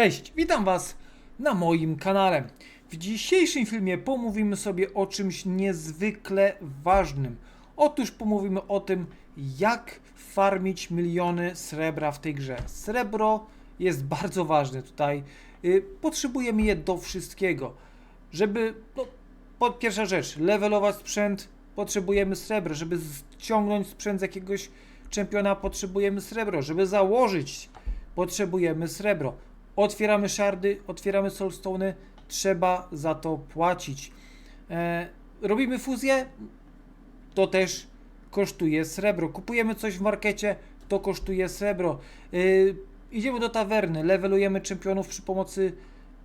Cześć, witam Was na moim kanale. W dzisiejszym filmie pomówimy sobie o czymś niezwykle ważnym. Otóż pomówimy o tym, jak farmić miliony srebra w tej grze. Srebro jest bardzo ważne tutaj. Y, Potrzebujemy je do wszystkiego. Żeby, no, po, pierwsza rzecz, levelować sprzęt, potrzebujemy srebra. Żeby ściągnąć sprzęt z jakiegoś czempiona, potrzebujemy srebro. Żeby założyć, potrzebujemy srebro. Otwieramy szardy, otwieramy soulstone'y, trzeba za to płacić. E, robimy fuzję, to też kosztuje srebro. Kupujemy coś w markecie, to kosztuje srebro. Y, idziemy do tawerny, levelujemy czempionów przy pomocy,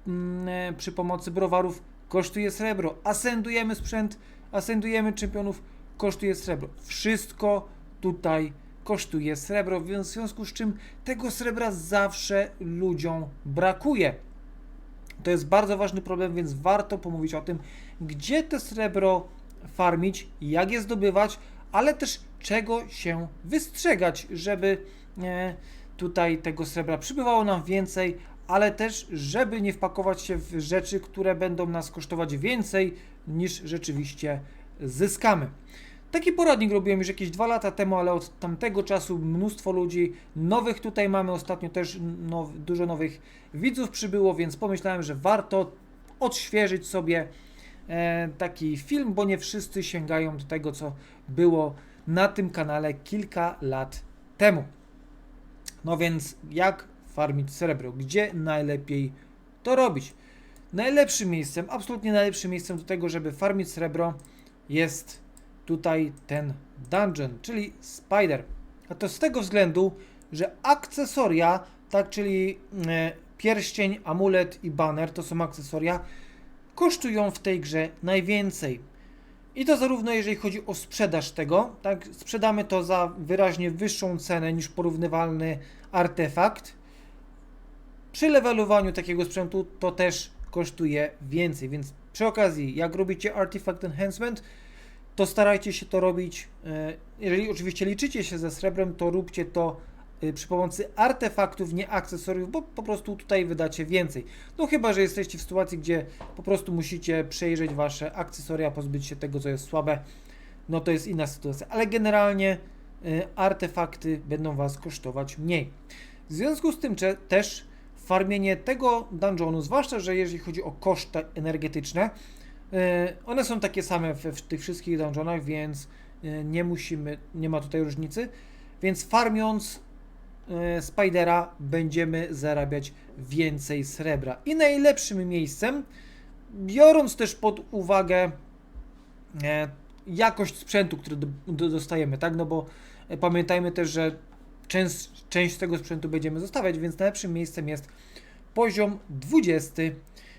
mm, e, przy pomocy browarów, kosztuje srebro. Ascendujemy sprzęt, ascendujemy czempionów, kosztuje srebro. Wszystko tutaj kosztuje srebro, w związku z czym tego srebra zawsze ludziom brakuje. To jest bardzo ważny problem, więc warto pomówić o tym, gdzie to srebro farmić, jak je zdobywać, ale też czego się wystrzegać, żeby e, tutaj tego srebra przybywało nam więcej, ale też, żeby nie wpakować się w rzeczy, które będą nas kosztować więcej niż rzeczywiście zyskamy. Taki poradnik robiłem już jakieś dwa lata temu, ale od tamtego czasu mnóstwo ludzi nowych tutaj mamy. Ostatnio też now, dużo nowych widzów przybyło, więc pomyślałem, że warto odświeżyć sobie e, taki film, bo nie wszyscy sięgają do tego, co było na tym kanale kilka lat temu. No więc jak farmić srebro? Gdzie najlepiej to robić? Najlepszym miejscem, absolutnie najlepszym miejscem do tego, żeby farmić srebro jest tutaj ten dungeon, czyli spider. A to z tego względu, że akcesoria, tak, czyli e, pierścień, amulet i banner, to są akcesoria, kosztują w tej grze najwięcej. I to zarówno jeżeli chodzi o sprzedaż tego, tak, sprzedamy to za wyraźnie wyższą cenę niż porównywalny artefakt. Przy levelowaniu takiego sprzętu to też kosztuje więcej, więc przy okazji, jak robicie Artifact Enhancement, to starajcie się to robić. e, Jeżeli oczywiście liczycie się ze srebrem, to róbcie to e, przy pomocy artefaktów, nie akcesoriów, bo po prostu tutaj wydacie więcej. No chyba, że jesteście w sytuacji, gdzie po prostu musicie przejrzeć wasze akcesoria, pozbyć się tego, co jest słabe, no to jest inna sytuacja. Ale generalnie e, artefakty będą was kosztować mniej. W związku z tym też farmienie tego dungeonu, zwłaszcza, że jeżeli chodzi o koszty energetyczne, One są takie same w, w tych wszystkich dungeonach, więc e, nie musimy, nie ma tutaj różnicy. Więc farmiąc e, Spidera będziemy zarabiać więcej srebra. I najlepszym miejscem, biorąc też pod uwagę e, jakość sprzętu, który do, do, dostajemy, tak? No bo e, pamiętajmy też, że część, część tego sprzętu będziemy zostawiać, więc najlepszym miejscem jest poziom 20.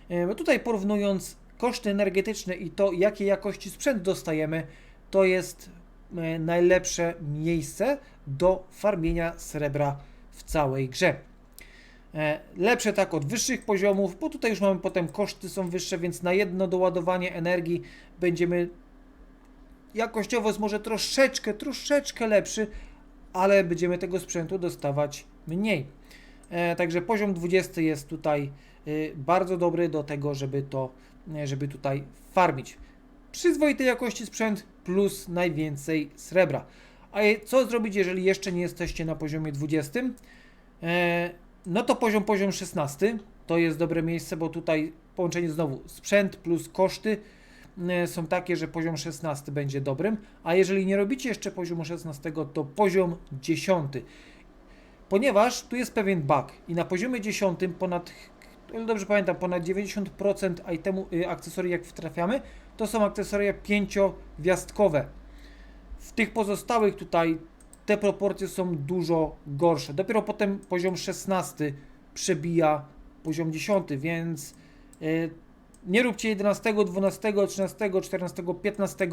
E, Bo tutaj porównując koszty energetyczne i to, jakiej jakości sprzęt dostajemy, to jest e, najlepsze miejsce do farmienia srebra w całej grze. E, Lepsze tak od wyższych poziomów, bo tutaj już mamy potem koszty są wyższe, więc na jedno doładowanie energii będziemy jakościowo jest może troszeczkę, troszeczkę lepszy, ale będziemy tego sprzętu dostawać mniej. E, Także poziom 20 jest tutaj y, bardzo dobry do tego, żeby to, żeby tutaj farmić. Przyzwoitej jakości sprzęt plus najwięcej srebra. A co zrobić, jeżeli jeszcze nie jesteście na poziomie 20? E, No to poziom, poziom 16 to jest dobre miejsce, bo tutaj połączenie znowu sprzęt plus koszty e, są takie, że poziom 16 będzie dobrym, a jeżeli nie robicie jeszcze poziomu 16, to poziom 10 ponieważ tu jest pewien bug i na poziomie 10 ponad, ile dobrze pamiętam, ponad 90% itemu, y, akcesorii jak wtrafiamy, to są akcesoria pięciogwiazdkowe. W tych pozostałych tutaj te proporcje są dużo gorsze. Dopiero potem poziom 16 przebija poziom 10, więc y, nie róbcie 11, 12, 13, 14, 15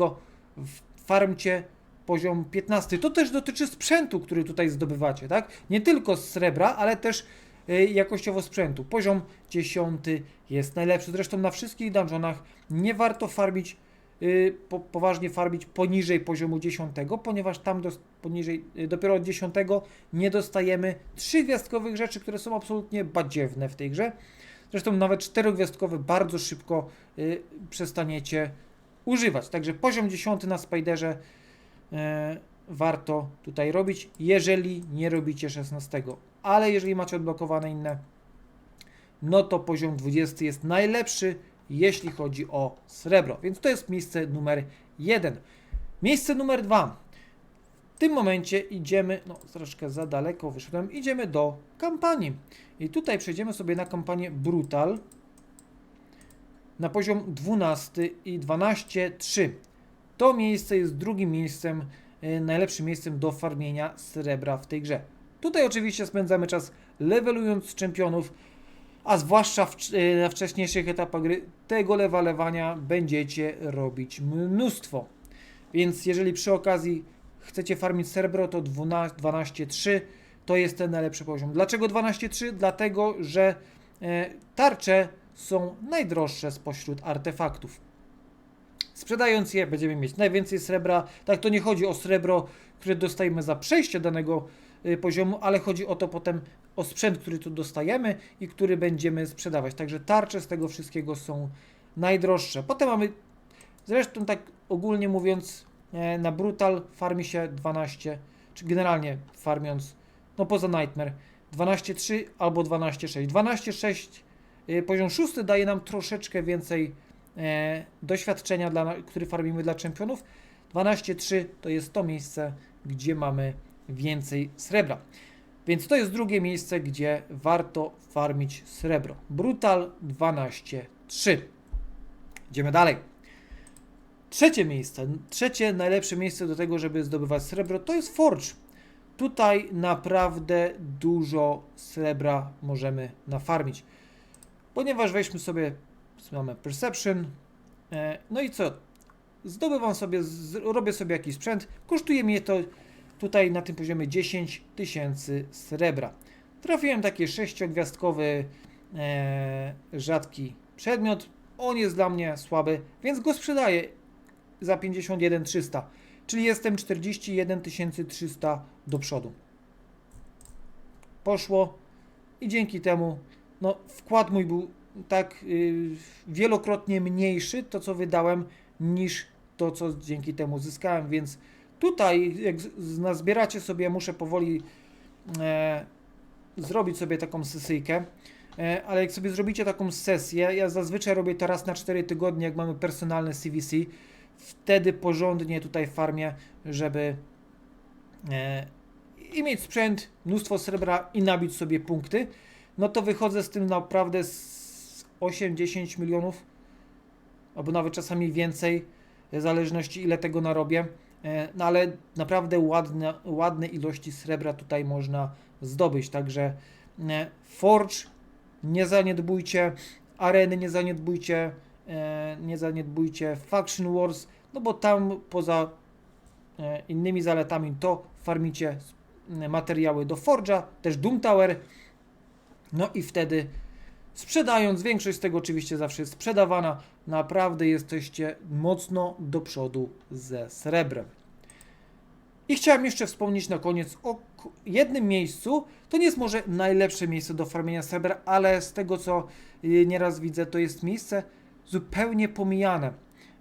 w farmcie poziom 15. To też dotyczy sprzętu, który tutaj zdobywacie, tak? Nie tylko z srebra, ale też jakościowo sprzętu. Poziom 10 jest najlepszy. Zresztą na wszystkich dungeonach nie warto farmić, y, po, poważnie farmić poniżej poziomu 10, ponieważ tam dos- poniżej, y, dopiero od 10 nie dostajemy trzygwiazdkowych rzeczy, które są absolutnie badziewne w tej grze. Zresztą nawet czterogwiazdkowe bardzo szybko y, przestaniecie używać. Także poziom 10 na Spiderze y, warto tutaj robić, jeżeli nie robicie 16. Ale jeżeli macie odblokowane inne, no to poziom 20 jest najlepszy, jeśli chodzi o srebro. Więc to jest miejsce numer 1. Miejsce numer 2. W tym momencie idziemy, no troszkę za daleko wyszedłem, idziemy do kampanii. I tutaj przejdziemy sobie na kampanię Brutal na poziom 12 i 12.3. To miejsce jest drugim miejscem, e, najlepszym miejscem do farmienia srebra w tej grze. Tutaj oczywiście spędzamy czas levelując czempionów, a zwłaszcza w, e, na wcześniejszych etapach gry tego levalowania będziecie robić mnóstwo. Więc jeżeli przy okazji chcecie farmić srebro, to 12 12.3 to jest ten najlepszy poziom. Dlaczego 12.3? Dlatego, że e, tarcze są najdroższe spośród artefaktów. Sprzedając je, będziemy mieć najwięcej srebra. Tak, to nie chodzi o srebro, które dostajemy za przejście danego y, poziomu, ale chodzi o to potem o sprzęt, który tu dostajemy i który będziemy sprzedawać. Także tarcze z tego wszystkiego są najdroższe. Potem mamy, zresztą tak ogólnie mówiąc, e, na Brutal farmi się 12, czy generalnie farmiąc, no poza Nightmare, 12.3 albo 12.6. 12.6 y, poziom 6 daje nam troszeczkę więcej e, doświadczenia, dla, który farmimy dla czempionów. 12.3 to jest to miejsce, gdzie mamy więcej srebra. Więc to jest drugie miejsce, gdzie warto farmić srebro. Brutal 12.3. Idziemy dalej. Trzecie miejsce, trzecie najlepsze miejsce do tego, żeby zdobywać srebro, to jest Forge. Tutaj naprawdę dużo srebra możemy nafarmić. Ponieważ weźmy sobie, mamy Perception, e, no i co? Zdobywam sobie, robię sobie jakiś sprzęt, kosztuje mnie to tutaj na tym poziomie 10 tysięcy srebra. Trafiłem taki sześciogwiazdkowy e, rzadki przedmiot, on jest dla mnie słaby, więc go sprzedaję za 51 300, czyli jestem 41 300 do przodu. Poszło i dzięki temu no, wkład mój był tak y, wielokrotnie mniejszy, to co wydałem, niż to, co dzięki temu zyskałem, więc tutaj jak z- z- nazbieracie sobie, muszę powoli e, zrobić sobie taką sesyjkę, e, ale jak sobie zrobicie taką sesję, ja zazwyczaj robię to raz na 4 tygodnie, jak mamy personalne CVC, wtedy porządnie tutaj farmię, żeby e, i mieć sprzęt, mnóstwo srebra i nabić sobie punkty, no to wychodzę z tym naprawdę z 8-10 milionów, albo nawet czasami więcej, w zależności ile tego narobię. E, No ale naprawdę ładne, ładne ilości srebra tutaj można zdobyć, także e, Forge nie zaniedbujcie, areny nie zaniedbujcie, e, nie zaniedbujcie Faction Wars, no bo tam poza innymi zaletami to farmicie materiały do Forge'a, też Doom Tower, no i wtedy sprzedając, większość z tego oczywiście zawsze jest sprzedawana, naprawdę jesteście mocno do przodu ze srebrem. I chciałem jeszcze wspomnieć na koniec o jednym miejscu. To nie jest może najlepsze miejsce do farmienia srebra, ale z tego co y, nieraz widzę, to jest miejsce zupełnie pomijane,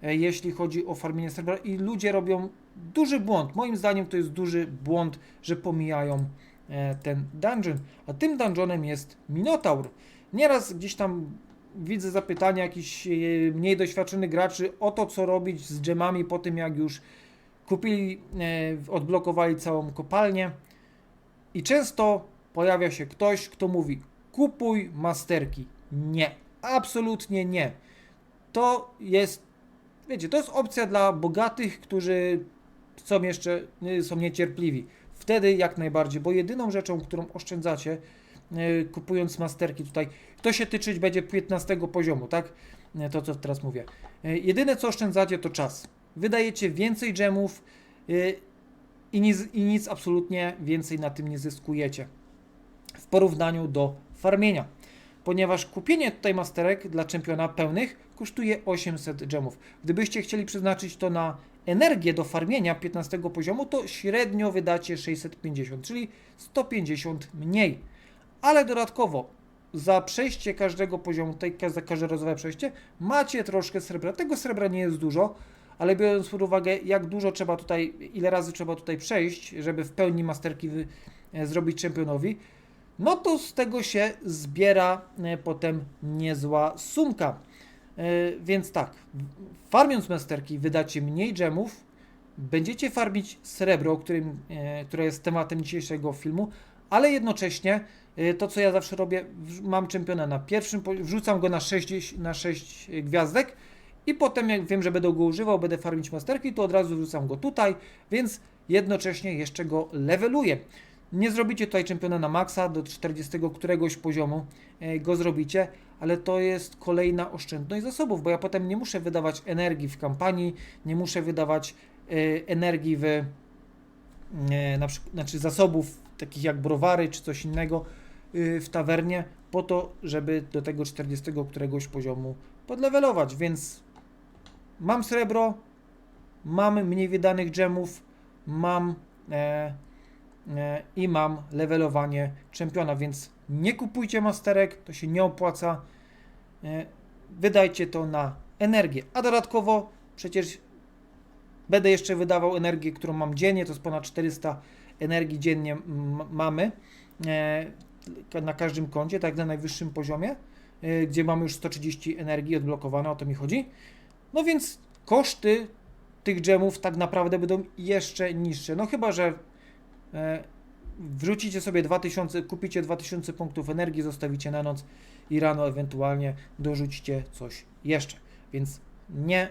e, jeśli chodzi o farmienie srebra i ludzie robią duży błąd. Moim zdaniem to jest duży błąd, że pomijają e, ten dungeon. A tym dungeonem jest Minotaur. Nieraz gdzieś tam widzę zapytania jakichś e, mniej doświadczonych graczy o to, co robić z gemami po tym, jak już kupili, e, odblokowali całą kopalnię. I często pojawia się ktoś, kto mówi: kupuj masterki. Nie, absolutnie nie. To jest, wiecie, to jest opcja dla bogatych, którzy są jeszcze, y, są niecierpliwi. Wtedy jak najbardziej, bo jedyną rzeczą, którą oszczędzacie, kupując masterki tutaj, to się tyczyć będzie 15 poziomu, tak? Y, To, co teraz mówię. Y, Jedyne, co oszczędzacie, to czas. Wydajecie więcej gemów i nic, i nic absolutnie więcej na tym nie zyskujecie w porównaniu do farmienia. Ponieważ kupienie tutaj masterek dla czempiona pełnych kosztuje 800 gemów. Gdybyście chcieli przeznaczyć to na energię do farmienia 15 poziomu, to średnio wydacie 650, czyli 150 mniej. Ale dodatkowo za przejście każdego poziomu, za każde rozwojowe przejście, macie troszkę srebra. Tego srebra nie jest dużo, ale biorąc pod uwagę, jak dużo trzeba tutaj, ile razy trzeba tutaj przejść, żeby w pełni masterki wy, e, zrobić czempionowi, no to z tego się zbiera e, potem niezła sumka. E, Więc tak, farmiąc masterki wydacie mniej gemów, będziecie farmić srebro, którym, e, które jest tematem dzisiejszego filmu, ale jednocześnie to, co ja zawsze robię, mam czempiona na pierwszym, wrzucam go na 6, na 6 gwiazdek i potem jak wiem, że będę go używał, będę farmić masterki, to od razu wrzucam go tutaj, więc jednocześnie jeszcze go leveluję. Nie zrobicie tutaj czempiona na maksa, do 40 któregoś poziomu e, go zrobicie, ale to jest kolejna oszczędność zasobów, bo ja potem nie muszę wydawać energii w kampanii, nie muszę wydawać energii w na przykład, znaczy zasobów takich jak browary czy coś innego y, w tawernie po to, żeby do tego 40 któregoś poziomu podlewelować, więc mam srebro, mam mniej wydanych gemów, mam e, e, i mam levelowanie czempiona, więc nie kupujcie masterek, to się nie opłaca. E, wydajcie to na energię, a dodatkowo przecież Będę jeszcze wydawał energię, którą mam dziennie, to jest ponad 400 energii dziennie mamy. E, na każdym koncie, tak na najwyższym poziomie, e, gdzie mamy już 130 energii odblokowane, o to mi chodzi. No więc koszty tych gemów tak naprawdę będą jeszcze niższe. No chyba, że e, wrzucicie sobie 2000, kupicie 2000 punktów energii, zostawicie na noc i rano ewentualnie dorzucicie coś jeszcze. Więc nie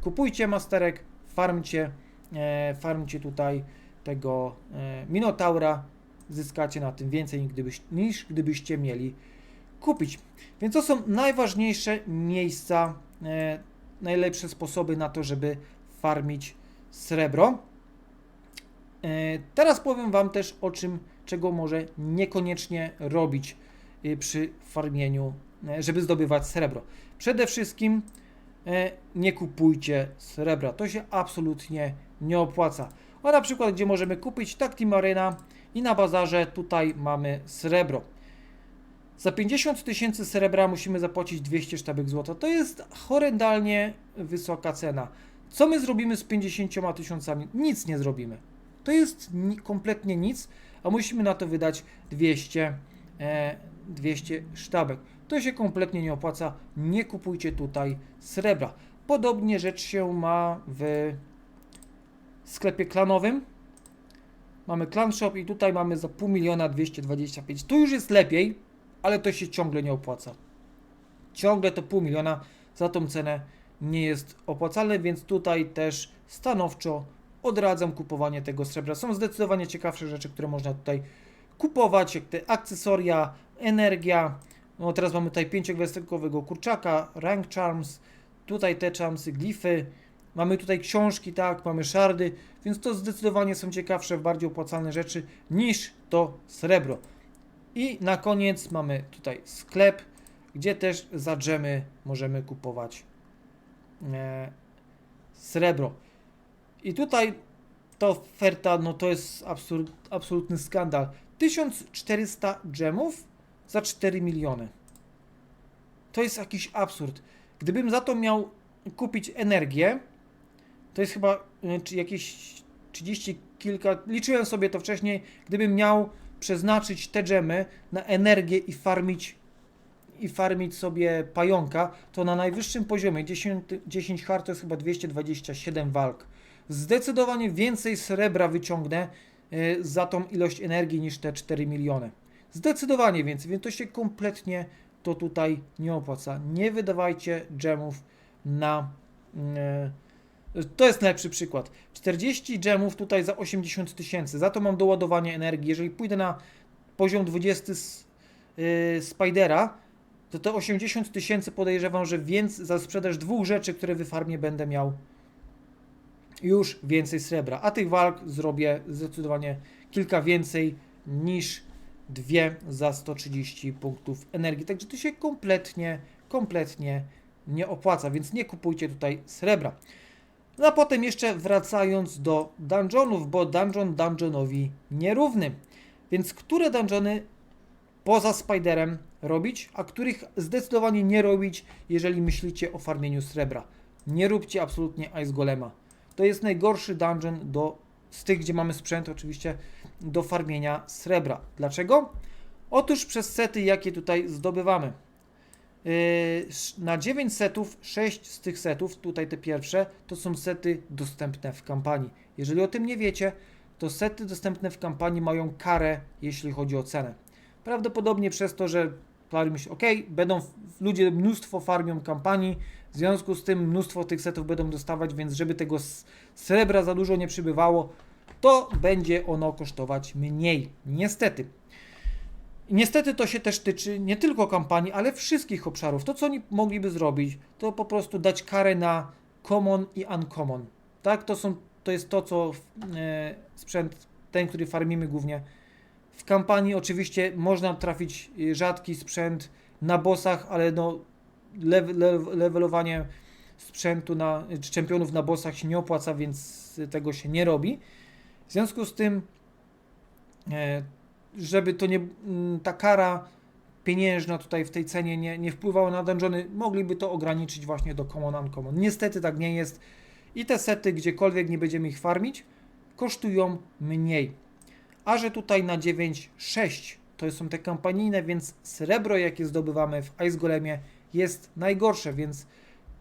kupujcie masterek, farmcie, e, farmcie tutaj tego e, Minotaura, zyskacie na tym więcej gdybyś, niż gdybyście mieli kupić. Więc to są najważniejsze miejsca, e, najlepsze sposoby na to, żeby farmić srebro. E, teraz powiem Wam też o czym, czego może niekoniecznie robić e, przy farmieniu, e, żeby zdobywać srebro. Przede wszystkim e, nie kupujcie srebra. To się absolutnie nie opłaca. A na przykład, gdzie możemy kupić tak Team Arena i na bazarze tutaj mamy srebro. Za 50 tysięcy srebra musimy zapłacić 200 sztabek złota. To jest horrendalnie wysoka cena. Co my zrobimy z 50 tysiącami? Nic nie zrobimy. To jest ni- kompletnie nic, a musimy na to wydać 200, e, 200 sztabek. To się kompletnie nie opłaca. Nie kupujcie tutaj srebra. Podobnie rzecz się ma w sklepie klanowym. Mamy clan shop i tutaj mamy za pół miliona 225. Tu już jest lepiej, ale to się ciągle nie opłaca. Ciągle to pół miliona za tą cenę nie jest opłacalne, więc tutaj też stanowczo odradzam kupowanie tego srebra. Są zdecydowanie ciekawsze rzeczy, które można tutaj kupować, jak te akcesoria, energia. No teraz mamy tutaj pięciogwiazdkowego kurczaka, rank charms, tutaj te charmsy, glify. Mamy tutaj książki, tak, mamy szardy, więc to zdecydowanie są ciekawsze, bardziej opłacalne rzeczy niż to srebro. I na koniec mamy tutaj sklep, gdzie też za dżemy możemy kupować e, srebro. I tutaj ta oferta, no to jest absurd, absolutny skandal. 1400 dżemów za 4 miliony. To jest jakiś absurd. Gdybym za to miał kupić energię, to jest chyba jakieś 30 kilka, liczyłem sobie to wcześniej, gdybym miał przeznaczyć te dżemy na energię i farmić i farmić sobie pająka, to na najwyższym poziomie 10, 10 hard to jest chyba 227 walk. Zdecydowanie więcej srebra wyciągnę y, za tą ilość energii niż te 4 miliony. Zdecydowanie więcej, więc to się kompletnie to tutaj nie opłaca. Nie wydawajcie gemów na. To jest najlepszy przykład. 40 gemów tutaj za 80 tysięcy. Za to mam doładowanie energii. Jeżeli pójdę na poziom 20 z y, Spidera, to te 80 tysięcy podejrzewam, że więc za sprzedaż dwóch rzeczy, które wyfarmię będę miał już więcej srebra. A tych walk zrobię zdecydowanie kilka więcej niż dwie za 130 punktów energii. Także to się kompletnie, kompletnie nie opłaca, więc nie kupujcie tutaj srebra. No a potem jeszcze wracając do dungeonów, bo dungeon dungeonowi nierówny. Więc które dungeony poza Spiderem robić, a których zdecydowanie nie robić, jeżeli myślicie o farmieniu srebra. Nie róbcie absolutnie Ice Golema. To jest najgorszy dungeon do, z tych, gdzie mamy sprzęt oczywiście, do farmienia srebra. Dlaczego? Otóż przez sety, jakie tutaj zdobywamy. Yy, na 9 setów, 6 z tych setów, tutaj te pierwsze, to są sety dostępne w kampanii. Jeżeli o tym nie wiecie, to sety dostępne w kampanii mają karę, jeśli chodzi o cenę. Prawdopodobnie przez to, że farmi się, ok, będą ludzie mnóstwo farmią kampanii, w związku z tym mnóstwo tych setów będą dostawać, więc żeby tego srebra za dużo nie przybywało, to będzie ono kosztować mniej. Niestety. Niestety to się też tyczy nie tylko kampanii, ale wszystkich obszarów. To, co oni mogliby zrobić, to po prostu dać karę na common i uncommon. Tak, to, są, to jest to, co e, sprzęt, ten, który farmimy głównie. W kampanii oczywiście można trafić e, rzadki sprzęt na bossach, ale no levelowanie sprzętu na, czy czempionów na bossach się nie opłaca, więc tego się nie robi. W związku z tym e, żeby to nie, mm, ta kara pieniężna tutaj w tej cenie nie, nie wpływała na dungeony, mogliby to ograniczyć właśnie do common uncommon. Niestety tak nie jest i te sety, gdziekolwiek nie będziemy ich farmić, kosztują mniej. A że tutaj na 9,6 to są te kampanijne, więc srebro jakie zdobywamy w Ice Golemie jest najgorsze, więc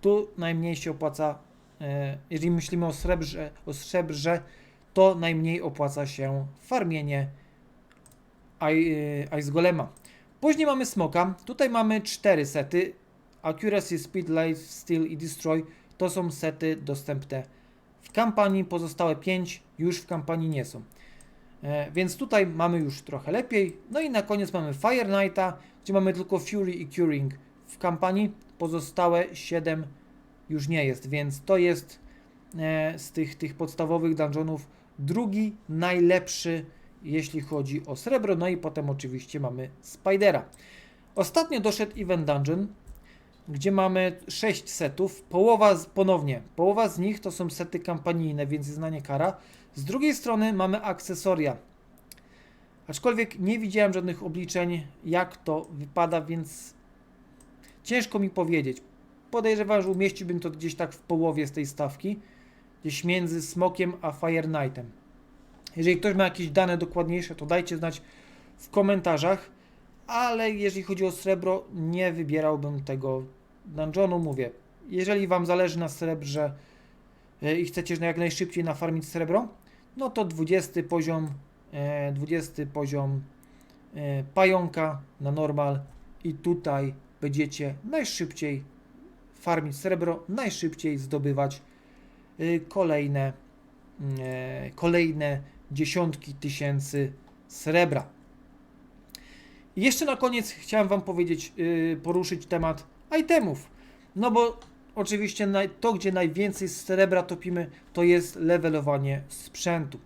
tu najmniej się opłaca, e, jeżeli myślimy o srebrze, o srebrze to najmniej opłaca się farmienie Ice Golema. Później mamy Smoka. Tutaj mamy cztery sety. Accuracy, Speed, Life, Steel i Destroy. To są sety dostępne w kampanii. Pozostałe pięć już w kampanii nie są. E, więc tutaj mamy już trochę lepiej. No i na koniec mamy Fire Knighta, gdzie mamy tylko Fury i Curing w kampanii. Pozostałe 7 już nie jest, więc to jest e, z tych, tych podstawowych dungeonów drugi najlepszy jeśli chodzi o srebro, no i potem oczywiście mamy Spidera. Ostatnio doszedł Event Dungeon, gdzie mamy 6 setów, połowa z, ponownie, połowa z nich to są sety kampanijne, więc jest na nie kara. Z drugiej strony mamy akcesoria. Aczkolwiek nie widziałem żadnych obliczeń, jak to wypada, więc ciężko mi powiedzieć. Podejrzewam, że umieściłbym to gdzieś tak w połowie z tej stawki, gdzieś między Smokiem a Fire Knightem. Jeżeli ktoś ma jakieś dane dokładniejsze, to dajcie znać w komentarzach, ale jeżeli chodzi o srebro, nie wybierałbym tego dungeonu, mówię. Jeżeli Wam zależy na srebrze e, i chcecie jak najszybciej nafarmić srebro, no to 20 poziom, e, 20 poziom e, pająka na normal i tutaj będziecie najszybciej farmić srebro, najszybciej zdobywać e, kolejne, e, kolejne dziesiątki tysięcy srebra. I jeszcze na koniec chciałem Wam powiedzieć, yy, poruszyć temat itemów. No bo oczywiście to, gdzie najwięcej srebra topimy, to jest levelowanie sprzętu.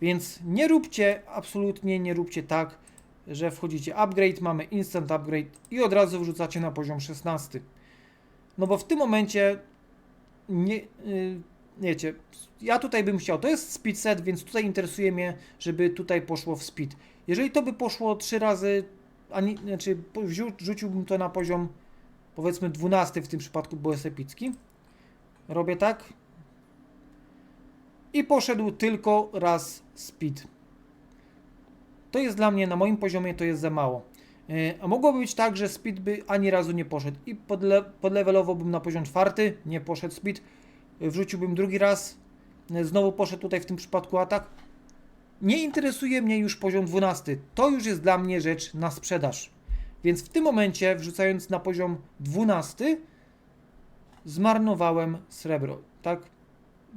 Więc nie róbcie, absolutnie nie róbcie tak, że wchodzicie upgrade, mamy instant upgrade i od razu wrzucacie na poziom 16. No bo w tym momencie nie, yy, wiecie, ja tutaj bym chciał, to jest speed set, więc tutaj interesuje mnie, żeby tutaj poszło w speed. Jeżeli to by poszło 3 razy, a nie, znaczy rzuciłbym to na poziom powiedzmy 12 w tym przypadku, bo jest epicki. Robię tak. I poszedł tylko raz speed. To jest dla mnie, na moim poziomie to jest za mało. Yy, A mogłoby być tak, że speed by ani razu nie poszedł i podle, podlewelowałbym na poziom czwarty, nie poszedł speed, wrzuciłbym drugi raz, znowu poszedł tutaj w tym przypadku atak. Nie interesuje mnie już poziom 12. To już jest dla mnie rzecz na sprzedaż. Więc w tym momencie, wrzucając na poziom 12, zmarnowałem srebro, tak?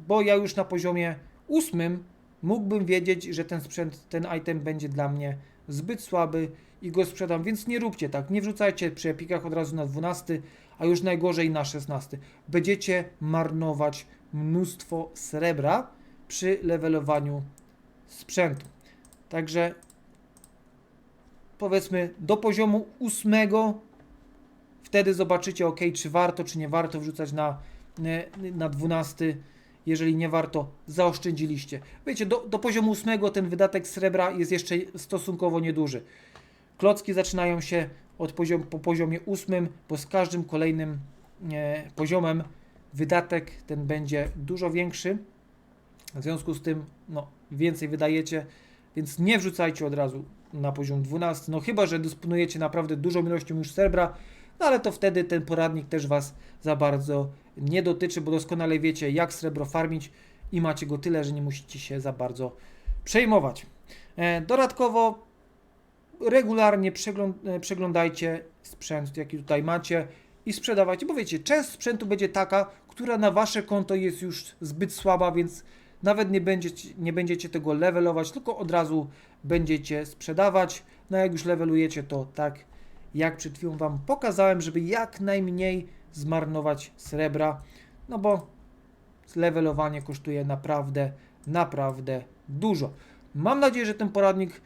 Bo ja już na poziomie 8 mógłbym wiedzieć, że ten sprzęt, ten item będzie dla mnie zbyt słaby i go sprzedam, więc nie róbcie tak. Nie wrzucajcie przy epikach od razu na 12, a już najgorzej na 16. Będziecie marnować mnóstwo srebra przy levelowaniu sprzętu. Także powiedzmy do poziomu 8 wtedy zobaczycie ok, czy warto, czy nie warto wrzucać na, na 12 jeżeli nie warto, zaoszczędziliście. Wiecie, do, do poziomu ósmego ten wydatek srebra jest jeszcze stosunkowo nieduży. Klocki zaczynają się od poziom, po poziomie ósmym, bo z każdym kolejnym e, poziomem wydatek ten będzie dużo większy. W związku z tym, no, więcej wydajecie, więc nie wrzucajcie od razu na poziom 12, no chyba, że dysponujecie naprawdę dużą ilością już srebra, no ale to wtedy ten poradnik też Was za bardzo nie dotyczy, bo doskonale wiecie, jak srebro farmić i macie go tyle, że nie musicie się za bardzo przejmować. E, dodatkowo regularnie e, przeglądajcie sprzęt, jaki tutaj macie i sprzedawajcie, bo wiecie, część sprzętu będzie taka, która na Wasze konto jest już zbyt słaba, więc nawet nie będziecie, nie będziecie tego levelować, tylko od razu będziecie sprzedawać. No jak już levelujecie, to tak jak przed chwilą Wam pokazałem, żeby jak najmniej zmarnować srebra, no bo levelowanie kosztuje naprawdę, naprawdę dużo. Mam nadzieję, że ten poradnik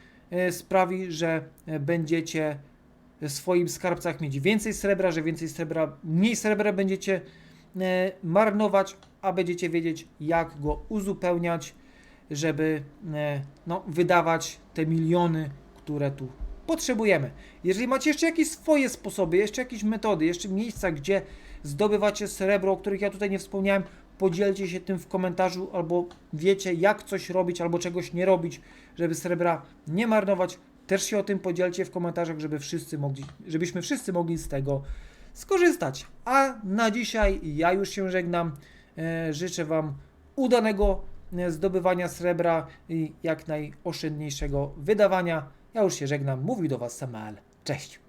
sprawi, że e, będziecie w swoim skarbcach mieć więcej srebra, że więcej srebra, mniej srebra będziecie e, marnować, a będziecie wiedzieć, jak go uzupełniać, żeby e, no, wydawać te miliony, które tu potrzebujemy. Jeżeli macie jeszcze jakieś swoje sposoby, jeszcze jakieś metody, jeszcze miejsca, gdzie zdobywacie srebro, o których ja tutaj nie wspomniałem, podzielcie się tym w komentarzu, albo wiecie, jak coś robić, albo czegoś nie robić, żeby srebra nie marnować. Też się o tym podzielcie w komentarzach, żeby wszyscy mogli, żebyśmy wszyscy mogli z tego skorzystać. A na dzisiaj ja już się żegnam. E, życzę Wam udanego e, zdobywania srebra i jak najoszczędniejszego wydawania. Ja już się żegnam. Mówił do Was Samael. Cześć.